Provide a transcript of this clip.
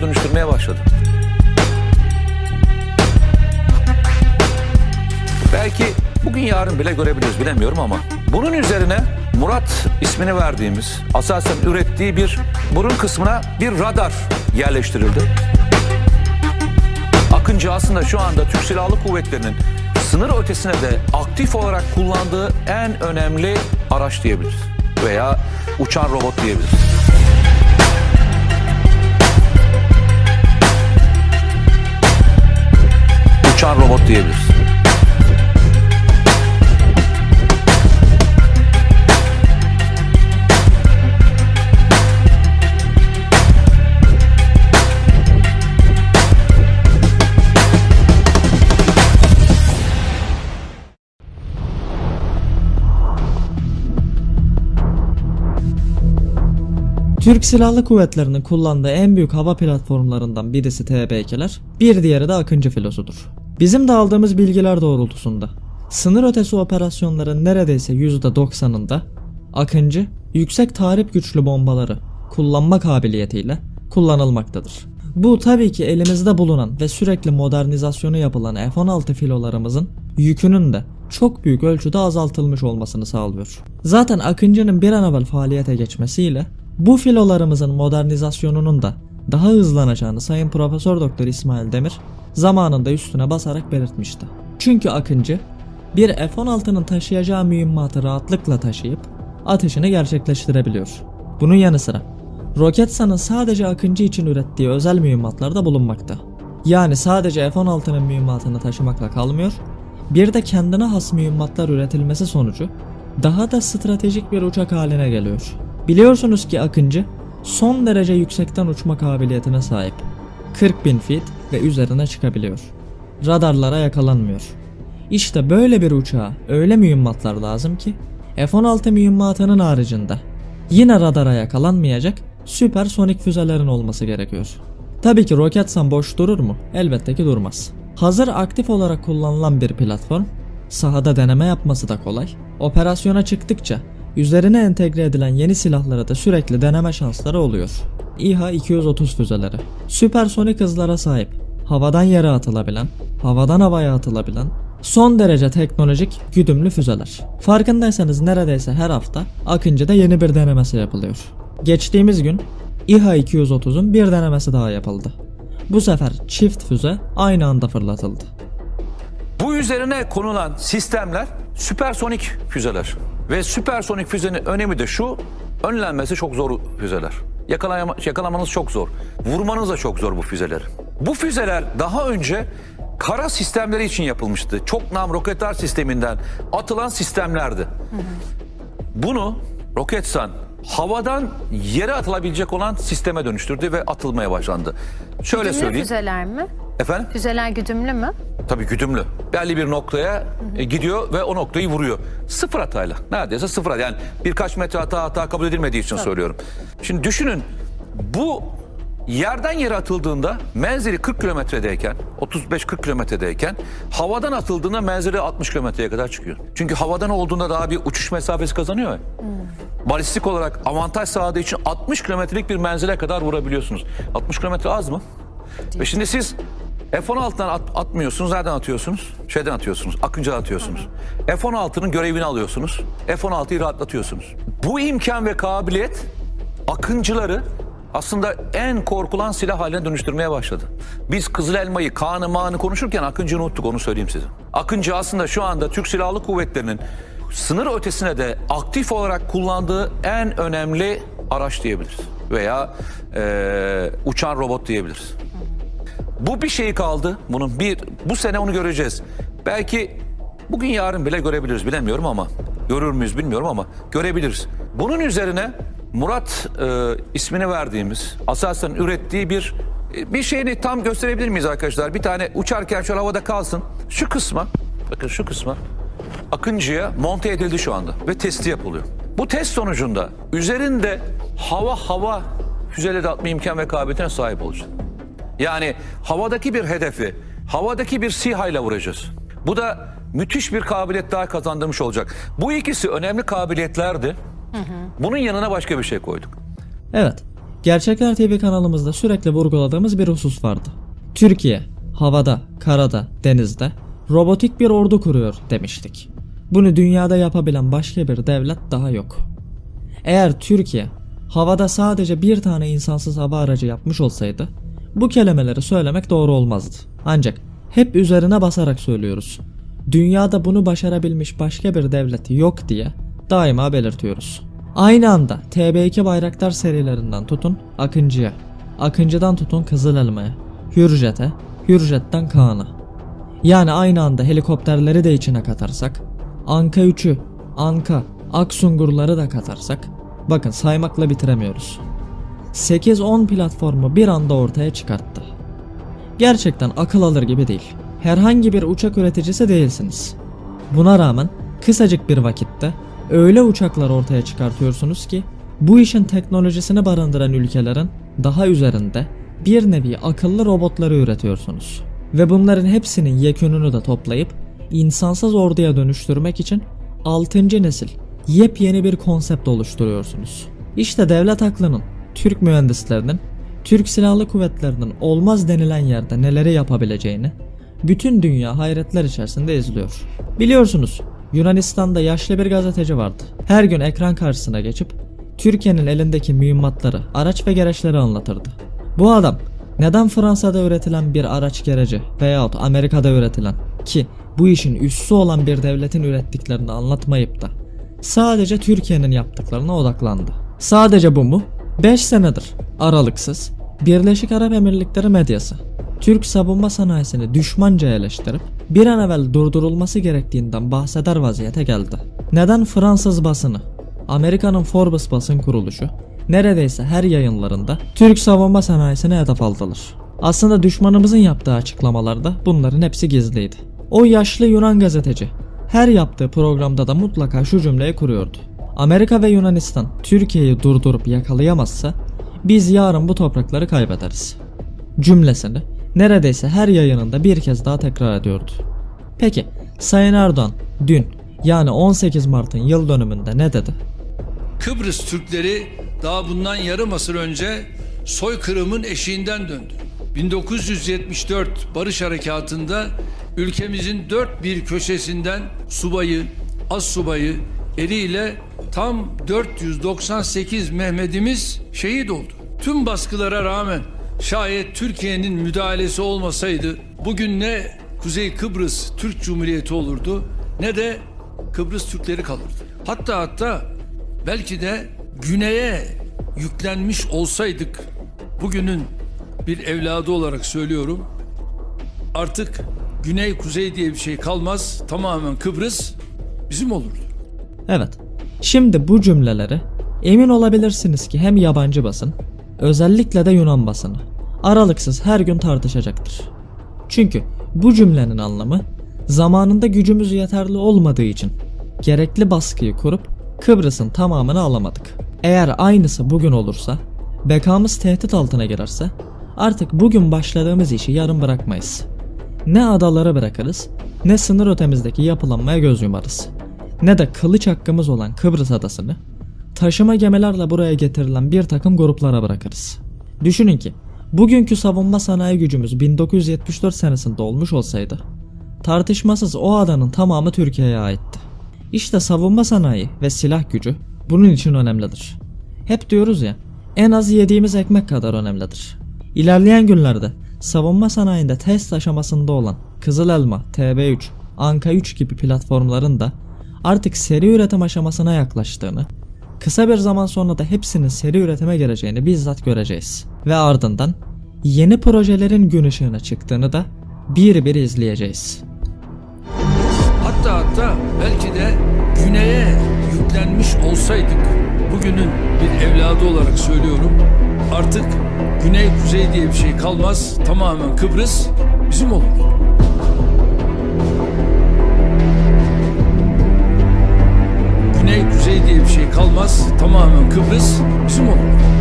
dönüştürmeye başladı. Belki bugün yarın bile görebiliriz bilemiyorum ama bunun üzerine Murat ismini verdiğimiz asasen ürettiği bir burun kısmına bir radar yerleştirildi. Akıncı aslında şu anda Türk Silahlı Kuvvetleri'nin sınır ötesine de aktif olarak kullandığı en önemli araç diyebiliriz. Veya uçan robot diyebiliriz. Uçan robot diyebiliriz. Türk Silahlı Kuvvetleri'nin kullandığı en büyük hava platformlarından birisi TB2'ler, bir diğeri de Akıncı filosudur. Bizim de aldığımız bilgiler doğrultusunda sınır ötesi operasyonların neredeyse %90'ında Akıncı yüksek tahrip güçlü bombaları kullanma kabiliyetiyle kullanılmaktadır. Bu tabii ki elimizde bulunan ve sürekli modernizasyonu yapılan F-16 filolarımızın yükünün de çok büyük ölçüde azaltılmış olmasını sağlıyor. Zaten Akıncı'nın bir an evvel faaliyete geçmesiyle bu filolarımızın modernizasyonunun da daha hızlanacağını Sayın Profesör Doktor İsmail Demir zamanında üstüne basarak belirtmişti. Çünkü Akıncı bir F-16'nın taşıyacağı mühimmatı rahatlıkla taşıyıp atışını gerçekleştirebiliyor. Bunun yanı sıra Roketsan'ın sadece Akıncı için ürettiği özel mühimmatlar da bulunmakta. Yani sadece F-16'nın mühimmatını taşımakla kalmıyor, bir de kendine has mühimmatlar üretilmesi sonucu daha da stratejik bir uçak haline geliyor. Biliyorsunuz ki Akıncı son derece yüksekten uçma kabiliyetine sahip. 40 bin feet ve üzerine çıkabiliyor. Radarlara yakalanmıyor. İşte böyle bir uçağa öyle mühimmatlar lazım ki F-16 mühimmatının haricinde yine radara yakalanmayacak süpersonik füzelerin olması gerekiyor. Tabii ki Roketsan boş durur mu? Elbette ki durmaz. Hazır aktif olarak kullanılan bir platform, sahada deneme yapması da kolay. Operasyona çıktıkça üzerine entegre edilen yeni silahlara da sürekli deneme şansları oluyor. İHA-230 füzeleri. Süpersonik hızlara sahip, havadan yere atılabilen, havadan havaya atılabilen, son derece teknolojik güdümlü füzeler. Farkındaysanız neredeyse her hafta Akıncı'da yeni bir denemesi yapılıyor. Geçtiğimiz gün İHA-230'un bir denemesi daha yapıldı. Bu sefer çift füze aynı anda fırlatıldı. Bu üzerine konulan sistemler süpersonik füzeler. Ve süpersonik füzenin önemi de şu, önlenmesi çok zor füzeler. Yakalama, yakalamanız çok zor. Vurmanız da çok zor bu füzeleri. Bu füzeler daha önce kara sistemleri için yapılmıştı. Çok nam roketler sisteminden atılan sistemlerdi. Bunu Roketsan havadan yere atılabilecek olan sisteme dönüştürdü ve atılmaya başlandı. Şöyle Güdümlü söyleyeyim. füzeler mi? Efendim? Füzeler güdümlü mü? Tabii güdümlü. Belli bir noktaya e, gidiyor ve o noktayı vuruyor. Sıfır hatayla. Neredeyse sıfır hata. Yani birkaç metre hata hata kabul edilmediği için söylüyorum. Şimdi düşünün bu yerden yere atıldığında menzili 40 kilometredeyken 35-40 kilometredeyken havadan atıldığında menzili 60 kilometreye kadar çıkıyor. Çünkü havadan olduğunda daha bir uçuş mesafesi kazanıyor ya. Balistik olarak avantaj sağladığı için 60 kilometrelik bir menzile kadar vurabiliyorsunuz. 60 kilometre az mı? Ve şimdi siz F-16'dan at- atmıyorsunuz. Nereden atıyorsunuz? Şeyden atıyorsunuz. Akıncı'dan atıyorsunuz. F-16'nın görevini alıyorsunuz. F-16'yı rahatlatıyorsunuz. Bu imkan ve kabiliyet Akıncıları aslında en korkulan silah haline dönüştürmeye başladı. Biz Kızıl Elma'yı, Kaan'ı, Mağan'ı konuşurken Akıncı'yı unuttuk onu söyleyeyim size. Akıncı aslında şu anda Türk Silahlı Kuvvetleri'nin sınır ötesine de aktif olarak kullandığı en önemli araç diyebiliriz. Veya eee, uçan robot diyebiliriz. Bu bir şey kaldı. Bunun bir bu sene onu göreceğiz. Belki bugün yarın bile görebiliriz bilemiyorum ama görür müyüz bilmiyorum ama görebiliriz. Bunun üzerine Murat e, ismini verdiğimiz asasen ürettiği bir e, bir şeyini tam gösterebilir miyiz arkadaşlar? Bir tane uçarken şöyle havada kalsın. Şu kısma bakın şu kısma Akıncı'ya monte edildi şu anda ve testi yapılıyor. Bu test sonucunda üzerinde hava hava füzeleri atma imkan ve kabiliyetine sahip olacak. Yani havadaki bir hedefi, havadaki bir SİHA ile vuracağız. Bu da müthiş bir kabiliyet daha kazandırmış olacak. Bu ikisi önemli kabiliyetlerdi. Bunun yanına başka bir şey koyduk. Evet, Gerçekler TV kanalımızda sürekli vurguladığımız bir husus vardı. Türkiye, havada, karada, denizde robotik bir ordu kuruyor demiştik. Bunu dünyada yapabilen başka bir devlet daha yok. Eğer Türkiye havada sadece bir tane insansız hava aracı yapmış olsaydı bu kelimeleri söylemek doğru olmazdı. Ancak hep üzerine basarak söylüyoruz. Dünyada bunu başarabilmiş başka bir devlet yok diye daima belirtiyoruz. Aynı anda TB2 Bayraktar serilerinden tutun Akıncı'ya, Akıncı'dan tutun Kızıl Elma'ya, Hürjet'e, Hürjet'ten Kaan'a. Yani aynı anda helikopterleri de içine katarsak, Anka 3'ü, Anka, Aksungurları da katarsak, bakın saymakla bitiremiyoruz. 8-10 platformu bir anda ortaya çıkarttı. Gerçekten akıl alır gibi değil. Herhangi bir uçak üreticisi değilsiniz. Buna rağmen kısacık bir vakitte öyle uçaklar ortaya çıkartıyorsunuz ki bu işin teknolojisini barındıran ülkelerin daha üzerinde bir nevi akıllı robotları üretiyorsunuz. Ve bunların hepsinin yekününü de toplayıp insansız orduya dönüştürmek için 6. nesil yepyeni bir konsept oluşturuyorsunuz. İşte devlet aklının, Türk mühendislerinin, Türk Silahlı Kuvvetleri'nin olmaz denilen yerde neleri yapabileceğini bütün dünya hayretler içerisinde izliyor. Biliyorsunuz Yunanistan'da yaşlı bir gazeteci vardı. Her gün ekran karşısına geçip Türkiye'nin elindeki mühimmatları, araç ve gereçleri anlatırdı. Bu adam neden Fransa'da üretilen bir araç gereci veyahut Amerika'da üretilen ki bu işin üssü olan bir devletin ürettiklerini anlatmayıp da sadece Türkiye'nin yaptıklarına odaklandı. Sadece bu mu? 5 senedir aralıksız Birleşik Arap Emirlikleri medyası Türk savunma sanayisini düşmanca eleştirip bir an evvel durdurulması gerektiğinden bahseder vaziyete geldi. Neden Fransız basını, Amerika'nın Forbes basın kuruluşu neredeyse her yayınlarında Türk savunma sanayisine hedef aldılar. Aslında düşmanımızın yaptığı açıklamalarda bunların hepsi gizliydi. O yaşlı Yunan gazeteci her yaptığı programda da mutlaka şu cümleyi kuruyordu. Amerika ve Yunanistan Türkiye'yi durdurup yakalayamazsa biz yarın bu toprakları kaybederiz. Cümlesini neredeyse her yayınında bir kez daha tekrar ediyordu. Peki Sayın Erdoğan dün yani 18 Mart'ın yıl dönümünde ne dedi? Kıbrıs Türkleri daha bundan yarım asır önce soykırımın eşiğinden döndü. 1974 Barış Harekatı'nda ülkemizin dört bir köşesinden subayı, az subayı, eriyle tam 498 Mehmet'imiz şehit oldu. Tüm baskılara rağmen şayet Türkiye'nin müdahalesi olmasaydı bugün ne Kuzey Kıbrıs Türk Cumhuriyeti olurdu ne de Kıbrıs Türkleri kalırdı. Hatta hatta belki de güneye yüklenmiş olsaydık bugünün bir evladı olarak söylüyorum artık güney kuzey diye bir şey kalmaz tamamen Kıbrıs bizim olurdu. Evet. Şimdi bu cümleleri emin olabilirsiniz ki hem yabancı basın özellikle de Yunan basını aralıksız her gün tartışacaktır. Çünkü bu cümlenin anlamı zamanında gücümüz yeterli olmadığı için gerekli baskıyı kurup Kıbrıs'ın tamamını alamadık. Eğer aynısı bugün olursa, bekamız tehdit altına girerse artık bugün başladığımız işi yarın bırakmayız. Ne adaları bırakırız, ne sınır ötemizdeki yapılanmaya göz yumarız. Ne de kılıç hakkımız olan Kıbrıs adasını taşıma gemilerle buraya getirilen bir takım gruplara bırakırız. Düşünün ki bugünkü savunma sanayi gücümüz 1974 senesinde olmuş olsaydı tartışmasız o adanın tamamı Türkiye'ye aitti. İşte savunma sanayi ve silah gücü bunun için önemlidir. Hep diyoruz ya en az yediğimiz ekmek kadar önemlidir. İlerleyen günlerde savunma sanayinde test aşamasında olan Kızıl Elma, TB3, Anka 3 gibi platformların da artık seri üretim aşamasına yaklaştığını, kısa bir zaman sonra da hepsinin seri üretime gireceğini bizzat göreceğiz. Ve ardından yeni projelerin gün ışığına çıktığını da bir bir izleyeceğiz. Hatta hatta belki de güneye yüklenmiş olsaydık bugünün bir evladı olarak söylüyorum artık güney kuzey diye bir şey kalmaz tamamen Kıbrıs bizim olur. Kuzey diye bir şey kalmaz tamamen Kıbrıs bizim olur.